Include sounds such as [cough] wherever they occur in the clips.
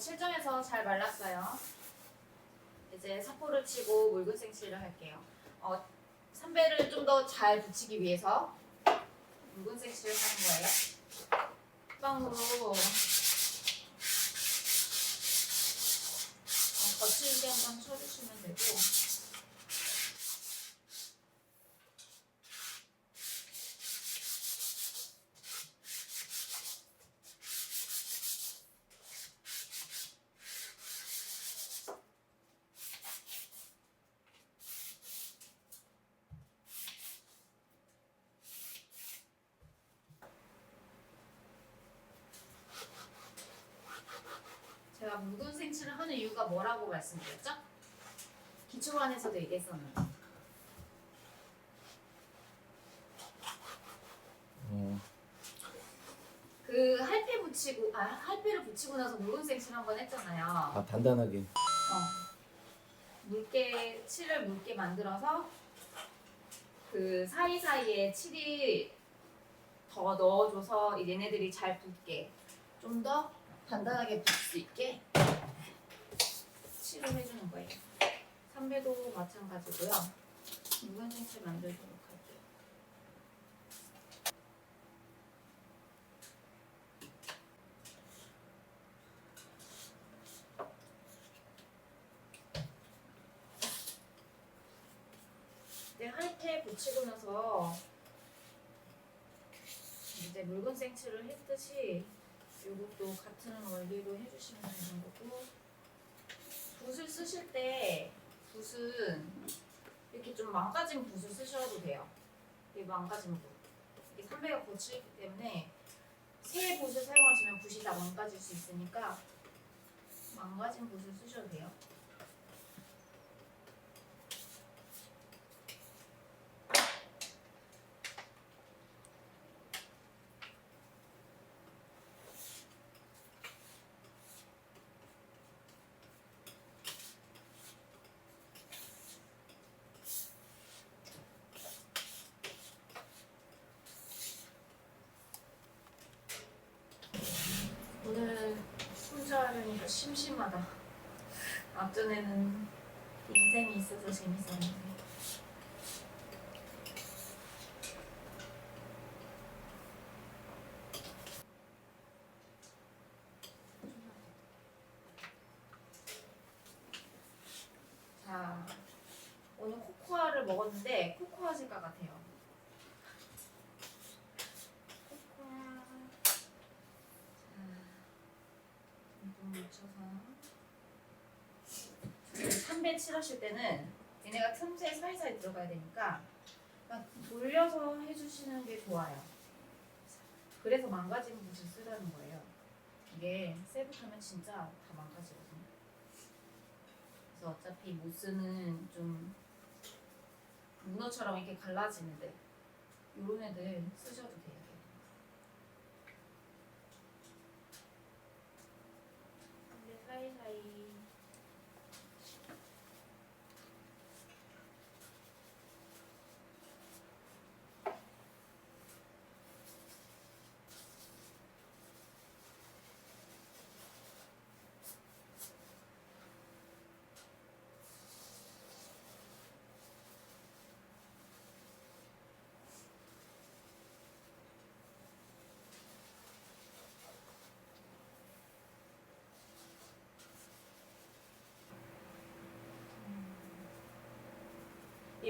자, 7점에서 잘 말랐어요. 이제 사포를 치고 묽은 생칠을 할게요. 어, 삼배를 좀 더 잘 붙이기 위해서 묽은 생칠을 하는 거예요. 빵으로 어, 거칠게 한번 쳐주시면 되고 제가 묽은 생칠을 하는 이유가 뭐라고 말씀드렸죠? 기초반에서도 얘기했었는데 어, 그 할패 붙이고 아 할패를 붙이고 나서 묽은 생칠 한번 했잖아요. 아 단단하게. 어. 묽게 칠을 묽게 만들어서 그 사이 사이에 칠이 더 넣어줘서 얘네들이 잘 붙게 좀 더 단단하게 붙을 수 있게 칠을 해주는 거예요. 삼배도 마찬가지고요. 생칠 만들도록 할게요. 이제 할패 붙이고 나서 이제 묽은 생칠을 했듯이 이것도 같은 원리로 해주시면 되는 거고 붓을 쓰실 때 붓은 이렇게 좀 망가진 붓을 쓰셔도 돼요. 이 망가진 붓. 이게 삼배가 거칠기 때문에 새 붓을 사용하시면 붓이 다 망가질 수 있으니까 망가진 붓을 쓰셔도 돼요. 오늘 혼자 하려니까 심심하다. 앞전에는 인생이 있어서 재밌었는데. 자, 오늘 코코아를 먹었는데 코코아 색깔 같아요. 코코아. 좀 묻혀서 삼배 칠하실 때는 얘네가 틈새 사이사이 들어가야 되니까 돌려서 해주시는 게 좋아요. 그래서 망가지는 붓을 쓰라는 거예요. 이게 세부하면 진짜 다 망가지거든요. 그래서 어차피 모스는 좀 문어처럼 이렇게 갈라지는데 이런 애들 쓰셔도 돼요. 근데 사이사이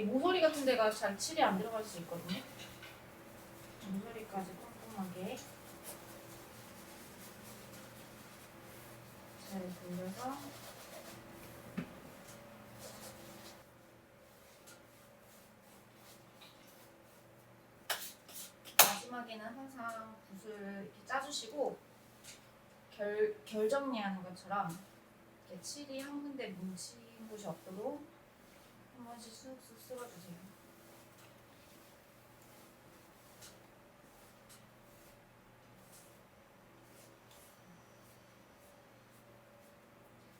이 모서리 같은 데가 잘 칠이 안 들어갈 수 있거든요. 모서리까지 꼼꼼하게 잘 돌려서 마지막에는 항상 붓을 이렇게 짜주시고 결, 결 정리하는 것처럼 이렇게 칠이 한 군데 뭉친 곳이 없도록 한 번씩 쑥쑥 쓸어주세요.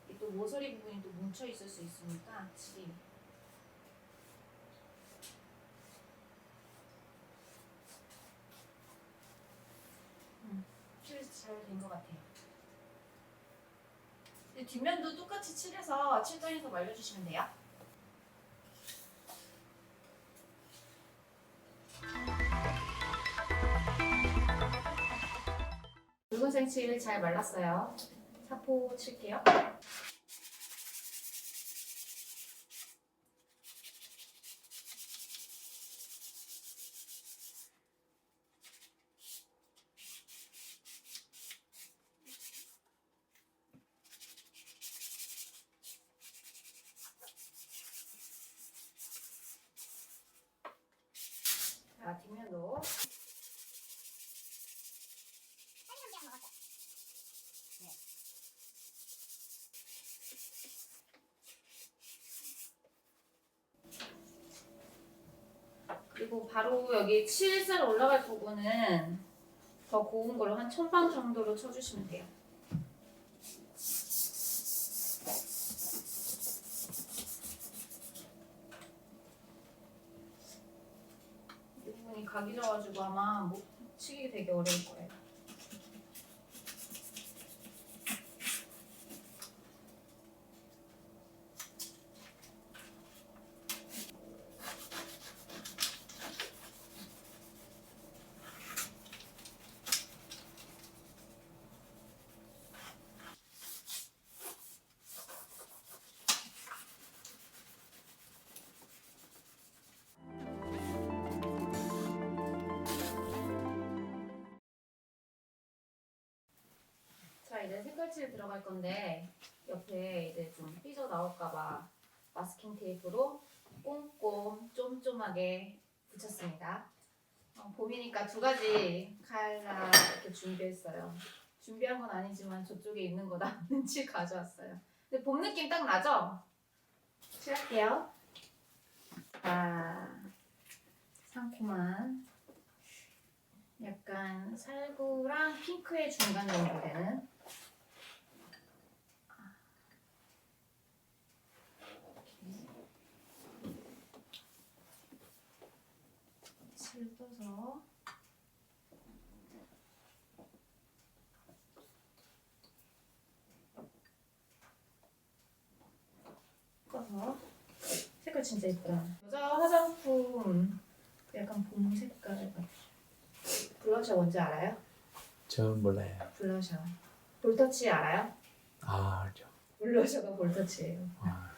이또 모서리 부분이 또 뭉쳐 있을 수 있으니까 칠이 음, 칠잘된 것 같아요. 뒷면도 똑같이 칠해서 칠장에서 말려주시면 돼요. 칠잘 말랐어요. 사포 칠게요. 자, 뒷면도 그리고 바로 여기 칠살 올라갈 부분은 더 고운 걸로 한 천방 정도로 쳐주시면 돼요. 이 부분이 각이 져가지고 아마 못 치기 되게 어려울 거예요. 색깔칠 들어갈 건데 옆에 이제 좀 삐져 나올까봐 마스킹 테이프로 꼼꼼 쫌쫌하게 붙였습니다. 어, 봄이니까 두 가지 칼라 이렇게 준비했어요. 준비한 건 아니지만 저쪽에 있는 거 남는 칠 가져왔어요. 근데 봄 느낌 딱 나죠? 칠할게요. 자, 상콤한 약간 살구랑 핑크의 중간 정도 되는 칠 떠서 꺼서 색깔 진짜 예쁘다 여자 화장품 약간 봄 색깔 같아 블러셔 뭔지 알아요? 저 몰라요. 블러셔 볼터치 알아요? 아, 알죠. 블러셔가 볼터치예요 아,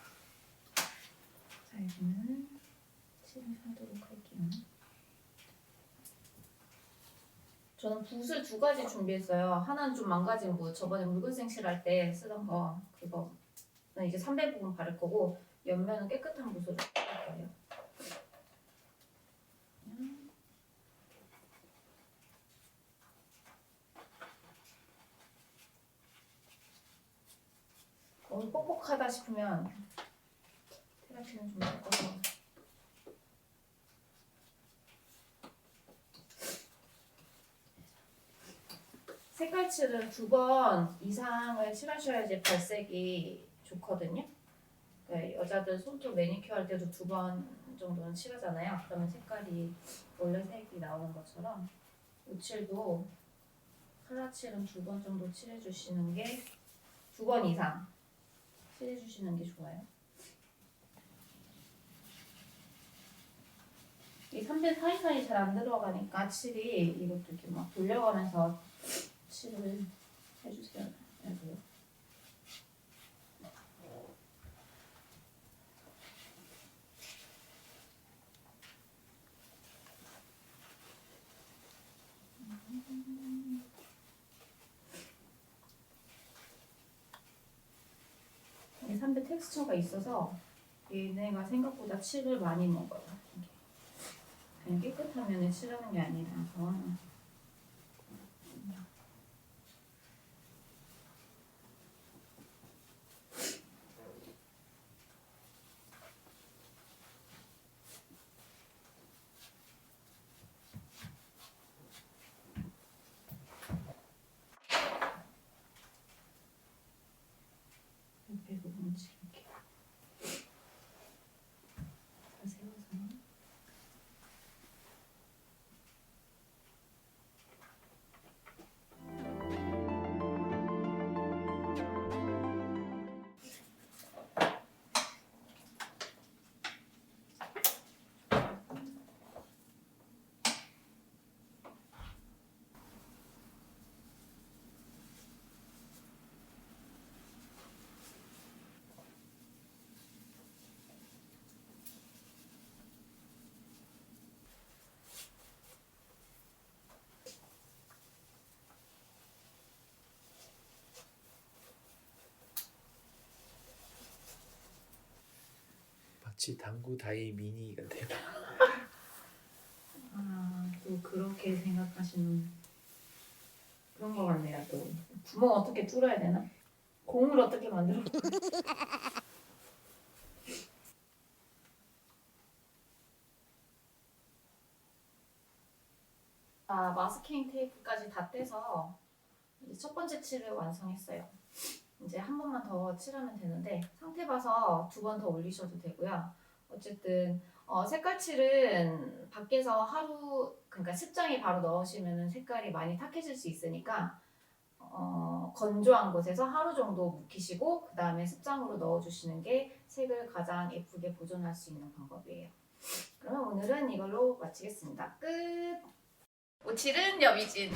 자 이제는 칠을 하도록 할게요. 저는 붓을 두 가지 준비했어요. 하나는 좀 망가진 붓, 저번에 묽은색 칠할 때 쓰던 거 그거는 이제 300 부분 바를 거고 옆면은 깨끗한 붓으로 할 거예요. 음. 너무 뻑뻑하다 싶으면 테라핀은 좀 바꿔서 색깔칠은 두번 이상을 칠하셔야지 발색이 좋거든요. 그러니까 여자들 손톱 매니큐어 할 때도 두 번 정도는 칠하잖아요. 그러면 색깔이 원래 색이 나오는 것처럼 우칠도 컬러칠은 두 번 정도 칠해주시는 게 두 번 이상 칠해주시는 게 좋아요. 이 3배 사이사이 잘 안 들어가니까 칠이 이것도 이렇게 막 돌려가면서 칠을 해주세요. 여기요. 이 3배 텍스처가 있어서 얘네가 생각보다 칠을 많이 먹어요. 그냥 깨끗하면 칠하는 게 아니라서 옆 마치 당구 다이 미니 같아요. 아, 또 그렇게 생각하시는 그런 거 같네요. 또 구멍 어떻게 뚫어야 되나? 공을 어떻게 만들어? [laughs] 아 마스킹 테이프까지 다 떼서 이제 첫 번째 칠을 완성했어요. 이제 한 번만 더 칠하면 되는데 상태 봐서 두 번 더 올리셔도 되고요. 어쨌든 어, 색깔칠은 밖에서 하루 그러니까 습장에 바로 넣으시면 색깔이 많이 탁해질 수 있으니까 어, 건조한 곳에서 하루 정도 묵히시고 그 다음에 습장으로 넣어주시는 게 색을 가장 예쁘게 보존할 수 있는 방법이에요. 그러면 오늘은 이걸로 마치겠습니다. 끝. 오칠은 여미진.